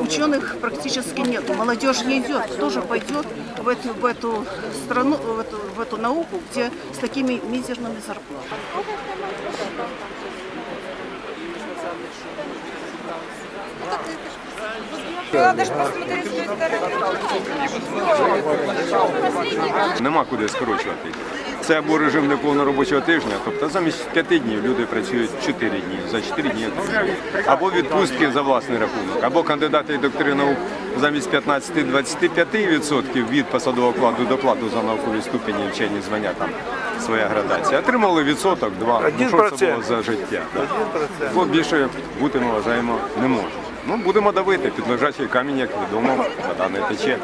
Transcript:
Ученых практически нет. Молодежь не идет. Кто же пойдет в эту, в эту страну, в эту, в эту науку, где с такими мизерными зарплатами? Стороны. Нема куди скорочувати. Це або режим неповного робочого тижня, тобто замість п'яти днів люди працюють чотири дні, за чотири дні. Або відпустки за власний рахунок, або кандидати і доктори наук замість 15-25% від посадового окладу докладу за наукові ступені вчені звання там своя градація. Отримали відсоток, два. Ну, що це було за життя? так? Бо більше бути ми вважаємо не може. Ну будемо давити, під лежачий камінь, як відомо, вода не тече.